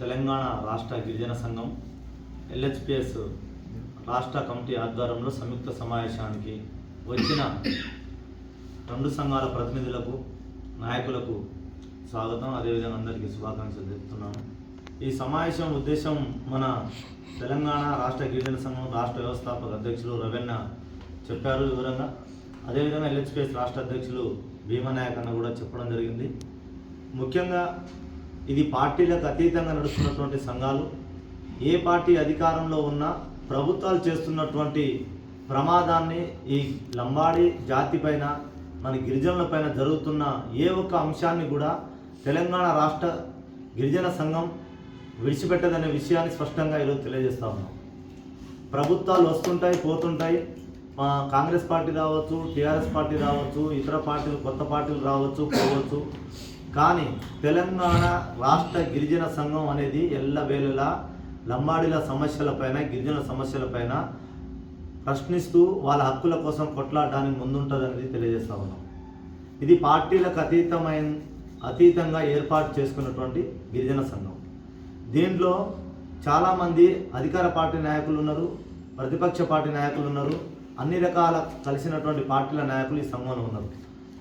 తెలంగాణ రాష్ట్ర గిరిజన సంఘం ఎల్హెచ్పిఎస్ రాష్ట్ర కమిటీ ఆధ్వర్యంలో సంయుక్త సమావేశానికి వచ్చిన రెండు సంఘాల ప్రతినిధులకు నాయకులకు స్వాగతం. అదేవిధంగా అందరికీ శుభాకాంక్షలు తెలుపుతున్నాను. ఈ సమావేశం ఉద్దేశం మన తెలంగాణ రాష్ట్ర గిరిజన సంఘం రాష్ట్ర వ్యవస్థాపక అధ్యక్షులు రవెన్న చెప్పారు వివరంగా. అదేవిధంగా ఎల్హెచ్పిఎస్ రాష్ట్ర అధ్యక్షులు భీమనాయక్ అన్న కూడా చెప్పడం జరిగింది. ముఖ్యంగా ఇది పార్టీలకు అతీతంగా నడుస్తున్నటువంటి సంఘాలు. ఏ పార్టీ అధికారంలో ఉన్నా ప్రభుత్వాలు చేస్తున్నటువంటి ప్రమాదాన్ని ఈ లంబాడి జాతి పైన మన గిరిజనుల పైన జరుగుతున్న ఏ ఒక్క అంశాన్ని కూడా తెలంగాణ రాష్ట్ర గిరిజన సంఘం విడిచిపెట్టదనే విషయాన్ని స్పష్టంగా ఈరోజు తెలియజేస్తా ఉన్నాం. ప్రభుత్వాలు వస్తుంటాయి పోతుంటాయి. మా కాంగ్రెస్ పార్టీ రావచ్చు టీఆర్ఎస్ పార్టీ రావచ్చు ఇతర పార్టీలు కొత్త పార్టీలు రావచ్చు పోవచ్చు. కానీ తెలంగాణ రాష్ట్ర గిరిజన సంఘం అనేది ఎల్లవేళలా లంబాడీల సమస్యలపైన గిరిజన సమస్యలపైన ప్రశ్నిస్తూ వాళ్ళ హక్కుల కోసం కొట్లాడడానికి ముందుంటుందనేది తెలియజేస్తా ఉన్నాం. ఇది పార్టీలకు అతీతమైన అతీతంగా ఏర్పాటు చేసుకున్నటువంటి గిరిజన సంఘం. దీంట్లో చాలామంది అధికార పార్టీ నాయకులు ఉన్నారు ప్రతిపక్ష పార్టీ నాయకులు ఉన్నారు అన్ని రకాల కలిసినటువంటి పార్టీల నాయకులు ఈ సంఘంలో ఉన్నారు.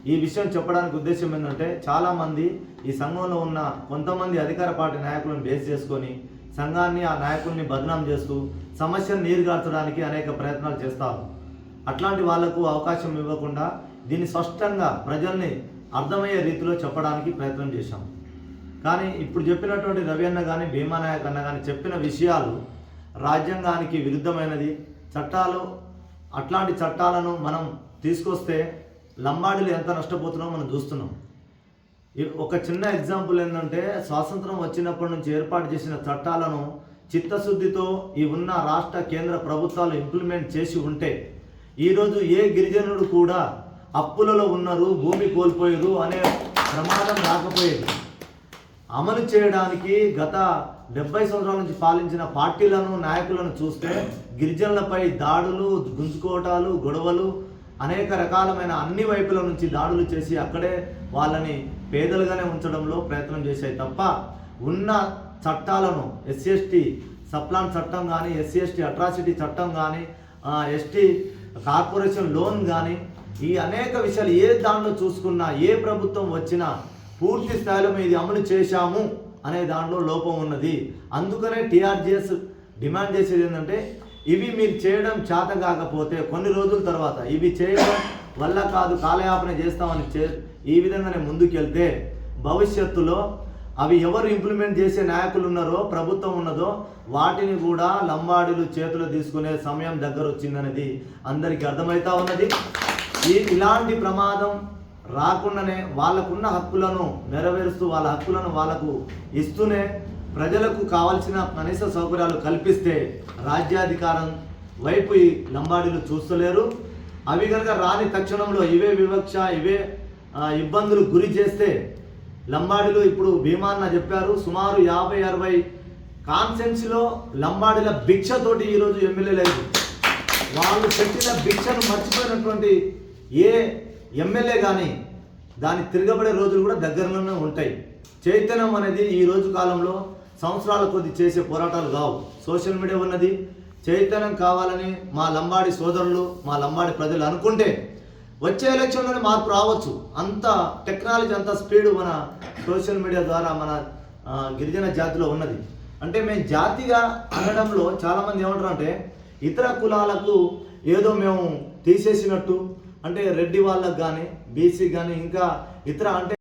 ఈ విషయం చెప్పడానికి ఉద్దేశం ఏంటంటే చాలామంది ఈ సంఘంలో ఉన్న కొంతమంది అధికార పార్టీ నాయకులను బేస్ చేసుకొని సంఘాన్ని ఆ నాయకుల్ని బదనాం చేస్తూ సమస్యను నీరుగార్చడానికి అనేక ప్రయత్నాలు చేస్తారు అట్లాంటి వాళ్ళకు అవకాశం ఇవ్వకుండా దీన్ని స్పష్టంగా ప్రజల్ని అర్థమయ్యే రీతిలో చెప్పడానికి ప్రయత్నం చేశాం. కానీ ఇప్పుడు చెప్పినటువంటి రవి అన్న కానీ భీమానాయక్ అన్న కానీ చెప్పిన విషయాలు రాజ్యాంగానికి విరుద్ధమైనది. చట్టాలు అట్లాంటి చట్టాలను మనం తీసుకొస్తే లంబాడీలు ఎంత నష్టపోతున్నామో మనం చూస్తున్నాం. ఒక చిన్న ఎగ్జాంపుల్ ఏంటంటే స్వాతంత్రం వచ్చినప్పటి నుంచి ఏర్పాటు చేసిన చట్టాలను చిత్తశుద్ధితో ఈ ఉన్న రాష్ట్ర కేంద్ర ప్రభుత్వాలు ఇంప్లిమెంట్ చేసి ఉంటే ఈరోజు ఏ గిరిజనుడు కూడా అప్పులలో ఉన్నారు భూమి కోల్పోయారు అనే ప్రమాదం రాకపోయేది. అమలు చేయడానికి గత డెబ్బై సంవత్సరాల నుంచి పాలించిన పార్టీలను నాయకులను చూస్తే గిరిజనులపై దాడులు గుంజుకోవటాలు గొడవలు అనేక రకాలమైన అన్ని వైపుల నుంచి దాడులు చేసి అక్కడే వాళ్ళని పేదలుగానే ఉంచడంలో ప్రయత్నం చేశాయి తప్ప ఉన్న చట్టాలను ఎస్సీఎస్టీ సప్లాన్ చట్టం కానీ ఎస్సీఎస్టీ అట్రాసిటీ చట్టం కానీ ఎస్టీ కార్పొరేషన్ లోన్ కానీ ఈ అనేక విషయాలు ఏ దాంట్లో చూసుకున్నా ఏ ప్రభుత్వం వచ్చినా పూర్తి స్థాయిలో మేము ఇది అమలు చేశాము అనే దాంట్లో లోపం ఉన్నది. అందుకనే టీఆర్జీఎస్ డిమాండ్ చేసేది ఏంటంటే ఇవి మీరు చేయడం చేత కాకపోతే కొన్ని రోజుల తర్వాత ఇవి చేయడం వల్ల కాదు కాలయాపన చేస్తామని చే ఈ విధంగానే ముందుకెళ్తే భవిష్యత్తులో అవి ఎవరు ఇంప్లిమెంట్ చేసే నాయకులు ఉన్నారో ప్రభుత్వం ఉన్నదో వాటిని కూడా లంబాడీలు చేతులు తీసుకునే సమయం దగ్గర వచ్చిందనేది అందరికీ అర్థమవుతా ఉన్నది. ఈ ఇలాంటి ప్రమాదం రాకుండానే వాళ్ళకున్న హక్కులను నెరవేరుస్తూ వాళ్ళ హక్కులను వాళ్ళకు ఇస్తూనే ప్రజలకు కావాల్సిన కనీస సౌకర్యాలు కల్పిస్తే రాజ్యాధికారం వైపు ఈ లంబాడీలు చూస్తలేరు. అవి కనుక రాని తక్షణంలో ఇవే వివక్ష ఇవే ఇబ్బందులు గురి చేస్తే లంబాడీలు ఇప్పుడు భీమాన్న చెప్పారు. సుమారు యాభై అరవై కాన్సెన్స్లో లంబాడీల భిక్షతోటి ఈరోజు ఎమ్మెల్యే లేదు. వాళ్ళు పెట్టిన భిక్షను మర్చిపోయినటువంటి ఏ ఎమ్మెల్యే కానీ దాన్ని తిరగబడే రోజులు కూడా దగ్గరలోనే ఉంటాయి. చైతన్యం అనేది ఈ రోజు కాలంలో సంవత్సరాల కొద్ది చేసే పోరాటాలు కావు. సోషల్ మీడియా ఉన్నది. చైతన్యం కావాలని మా లంబాడి సోదరులు మా లంబాడి ప్రజలు అనుకుంటే వచ్చే ఎలక్షన్లోనే మార్పు రావచ్చు. అంత టెక్నాలజీ అంత స్పీడ్ మన సోషల్ మీడియా ద్వారా మన గిరిజన జాతిలో ఉన్నది. అంటే మేము జాతిగా అనడంలో చాలామంది ఏమంటారు అంటే ఇతర కులాలకు ఏదో మేము తీసేసినట్టు. అంటే రెడ్డి వాళ్ళకు కానీ బీసీ కానీ ఇంకా ఇతర అంటే